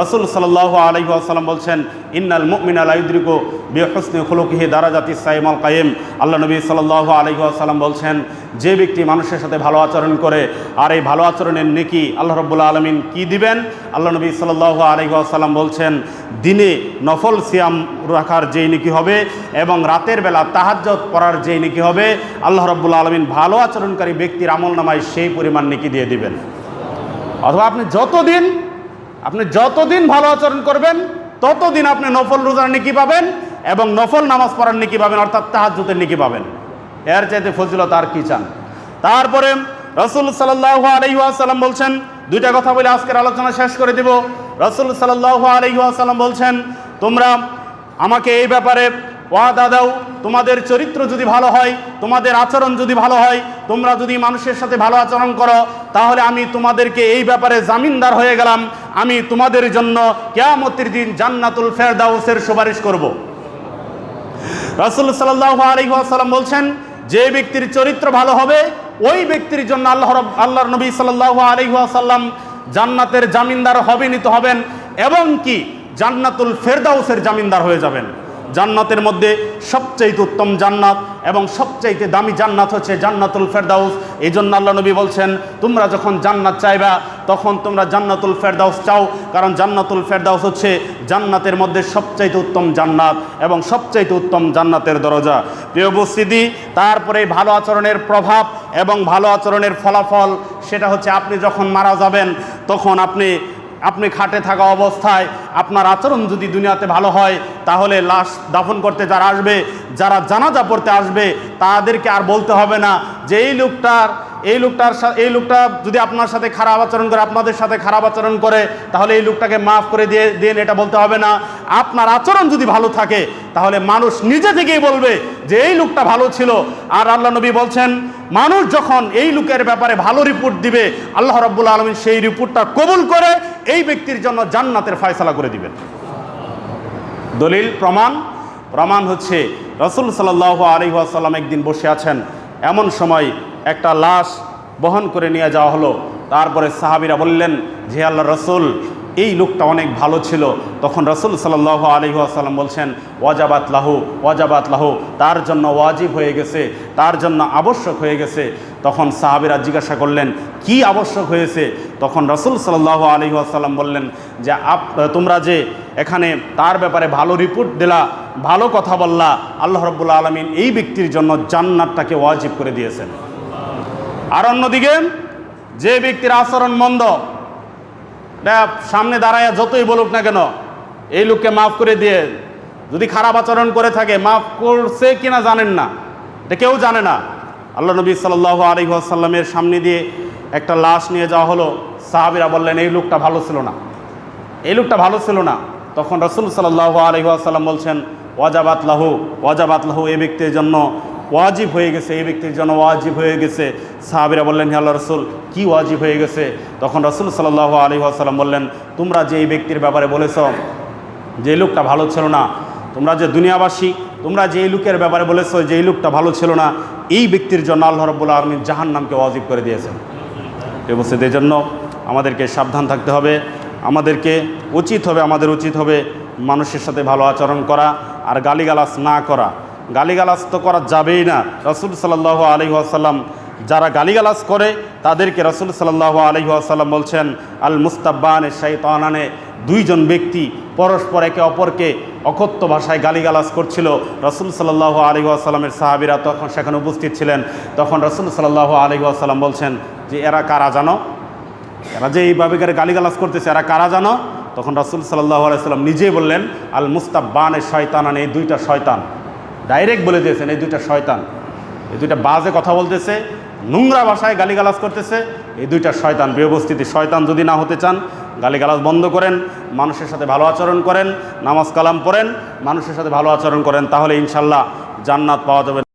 রসুল সাল্লাহ আলহি আসাল্লাম বলছেন, ইন্নাল মুমিন আলাইদ্রিকো বেহসনি খুলুকিহি দারাজাতি সাইমাল কায়েম আল্লাহ নবী সাল্লাহ আলহি আসাল্লাম বলছেন, যে ব্যক্তি মানুষের সাথে ভালো আচরণ করে আর এই ভালো আচরণের নেকি আল্লাহ রব্বুল্লা আলমিন কি দিবেন? আল্লাহ নবী সাল্লাহ আলহি আসাল্লাম বলছেন, দিনে নফল সিয়াম রাখার যেই নেকি হবে এবং রাতের বেলা তাহাজ্জত পড়ার যেই নেকি হবে, আল্লাহ রব্বুল্লা আলমিন ভালো আচরণকারী ব্যক্তির আমল নামায় সেই পরিমাণ নেকি দিয়ে দিবেন। অথবা আপনি যতদিন আপনি যতদিন ভালো আচরণ করবেন, ততদিন আপনি নফল রোজার নিকি পাবেন এবং নফল নামাজ পড়ার নিকি পাবেন, অর্থাৎ তাহাজুতের নিকি পাবেন। এর চাইতে ফজিলত আর কি চান? তারপরে রসুল সাল্লাহ আলহিহাসাল্লাম বলছেন, দুইটা কথা বলে আজকের আলোচনা শেষ করে দিব। রসুল সাল্লাহ আলহিহাসাল্লাম বলছেন, তোমরা আমাকে এই ব্যাপারে ওয়াদা দাও, তোমাদের চরিত্র যদি ভালো হয়, তোমাদের আচরণ যদি ভালো হয়, তোমরা যদি মানুষের সাথে ভালো আচরণ করো, তাহলে আমি তোমাদেরকে এই ব্যাপারে জামিনদার হয়ে গেলাম। আমি তোমাদের জন্য কেয়ামতির দিন জান্নাতুল ফেরদাউসের সুপারিশ করব। রাসুল সাল্লাহ আলহিহাসাল্লাম বলছেন, যে ব্যক্তির চরিত্র ভালো হবে, ওই ব্যক্তির জন্য আল্লাহ আল্লাহর নবী সাল্লাহ আলহিহাসাল্লাম জান্নাতের জামিনদার হবে নিতে হবেন, এবং কি? জান্নাতুল ফেরদাউসের জামিনদার হয়ে যাবেন। জান্নাতের মধ্যে সবচাইতে উত্তম জান্নাত এবং সবচাইতে দামি জান্নাত হচ্ছে জান্নাতুল ফেরদাউস। এই জন্য আল্লাহ নবী বলছেন, তোমরা যখন জান্নাত চাইবা, তখন তোমরা জান্নাতুল ফেরদাউস চাও। কারণ জান্নাতুল ফেরদাউস হচ্ছে জান্নাতের মধ্যে সবচাইতে উত্তম জান্নাত এবং সবচাইতে উত্তম জান্নাতের দরজা। প্রিয় উপস্থিতি, তারপরে ভালো আচরণের প্রভাব এবং ভালো আচরণের ফলাফল, সেটা হচ্ছে আপনি যখন মারা যাবেন, তখন আপনি আপনি খাটে থাকা অবস্থায় আপনার আচরণ যদি দুনিয়াতে ভালো হয়, তাহলে লাশ দাফন করতে যারা আসবে, যারা জানাজা পড়তে আসবে, তাদেরকে আর বলতে হবে না যে, এই লোকটার এই লোকটার এই লোকটা যদি আপনার সাথে খারাপ আচরণ করে, আপনাদের সাথে খারাপ আচরণ করে, তাহলে এই লোকটাকে মাফ করে দিয়ে দিন এটা বলতে হবে না। আপনার আচরণ যদি ভালো থাকে, তাহলে মানুষ নিজে থেকেই বলবে যে এই লোকটা ভালো ছিল। আর আল্লাহ নবী বলছেন, মানুষ যখন এই লোকের ব্যাপারে ভালো রিপোর্ট দিবে, আল্লাহ রব্বুল আলমিন সেই রিপোর্টটা কবুল করে, এই ব্যক্তির জন্য জান্নাতের ফয়সালা করে দিবেন। দলিল, প্রমাণ। প্রমাণ হচ্ছে, রসুল সাল্লাহ আলহিহাসাল্লাম একদিন বসে আছেন, এমন সময় একটা লাশ বহন করে নিয়ে যাওয়া হলো। তারপরে সাহাবিরা বললেন যে আল্লাহ রসুল, এই লোকটা অনেক ভালো ছিল। তখন রসুল সাল্লাহ আলহিহাসাল্লাম বলছেন, ওয়াজাবাত লাহু ওয়াজাবাত লাহু। তার জন্য ওয়াজিব হয়ে গেছে, তার জন্য আবশ্যক হয়ে গেছে। তখন সাহাবিরা জিজ্ঞাসা করলেন, কি আবশ্যক হয়েছে? তখন রসুল সাল্লাহ আলহিহাসাল্লাম বললেন, যে আপ, তোমরা যে এখানে তার ব্যাপারে ভালো রিপোর্ট দিলা, ভালো কথা বললা, আল্লাহ রব্বুল্লা আলমিন এই ব্যক্তির জন্য জান্নাতটাকে ওয়াজিব করে দিয়েছেন। আর অন্যদিকে যে ব্যক্তির আচরণ মন্দ সামনে দাঁড়ায় যতই বলুক না কেন, এই লোককে মাফ করে দিয়ে যদি খারাপ আচরণ করে থাকে, মাফ করছে কিনা জানেন না, এটা কেউ জানে না। আল্লাহ নবী সাল্লাহ আলহিহাসাল্লামের সামনে দিয়ে একটা লাশ নিয়ে যাওয়া হলো। সাহাবিরা বললেন, এই লোকটা ভালো ছিল না। এই লোকটা ভালো ছিল না। তখন রসুল সাল্লাহ আলহিহাসাল্লাম বলছেন, ওয়াজাবাত লাহু ওয়াজাবাত লাহু এই ব্যক্তির জন্য ওয়াজিব হয়ে গেছে, এই ব্যক্তির জন্য ওয়াজিব হয়ে গেছে। সাহাবিরা বললেন, হে আল্লাহ রসুল, কী ওয়াজিব হয়ে গেছে? তখন রসুল সাল্লাহ আলহিহাসাল্লাম বললেন, তোমরা যে এই ব্যক্তির ব্যাপারে বলেছ, যে লোকটা ভালো ছিল না, তোমরা যে দুনিয়াবাসী, তোমরা যে এই লোকের ব্যাপারে বলেছ, যে এই লোকটা ভালো ছিল না, এই ব্যক্তির জন্য আল্লাহ রব্বুল্লা আলমী জাহান নামকে ওয়াজিব করে দিয়েছেন। উপস্থিত এই জন্য আমাদেরকে সাবধান থাকতে হবে। আমাদেরকে উচিত হবে, আমাদের উচিত হবে মানুষের সাথে ভালো আচরণ করা আর গালিগালাজ না করা। গালিগালাজ তো করা যাবেই না। রসুল সাল্লাহ আলহি আসাল্লাম যারা গালিগালাজ করে, তাদেরকে রসুল সাল্লাহ আলহি আসাল্লাম বলছেন, আল মুস্তাব্বানে শাইতানানে দুইজন ব্যক্তি পরস্পর একে অপরকে অকথ্য ভাষায় গালিগালাজ করছিল। রসুল সাল্লাহ আলহি আসাল্লামের সাহাবিরা তখন সেখানে উপস্থিত ছিলেন। তখন রসুল সাল্লাহ আলহি আসাল্লাম বলছেন, যে এরা কারা জানো? এরা যে এইভাবে গালিগালাজ করতেছে, এরা কারা জানো? তখন রাসুল সাল্লাহ আলাইসাল্লাম নিজেই বললেন, আল মুস্তাব্বান এই শয়তান এই দুইটা শয়তান। ডাইরেক্ট বলে দিয়েছেন, এই দুইটা শয়তান। এই দুইটা বাজে কথা বলতেছে, নোংরা ভাষায় গালিগালাজ করতেছে, এই দুইটা শয়তান। ব্যবস্থিতি শয়তান যদি না হতে চান, গালিগালাজ বন্ধ করেন, মানুষের সাথে ভালো আচরণ করেন, নামাজ কালাম পড়েন, মানুষের সাথে ভালো আচরণ করেন, তাহলে ইনশাল্লাহ জান্নাত পাওয়া যাবে।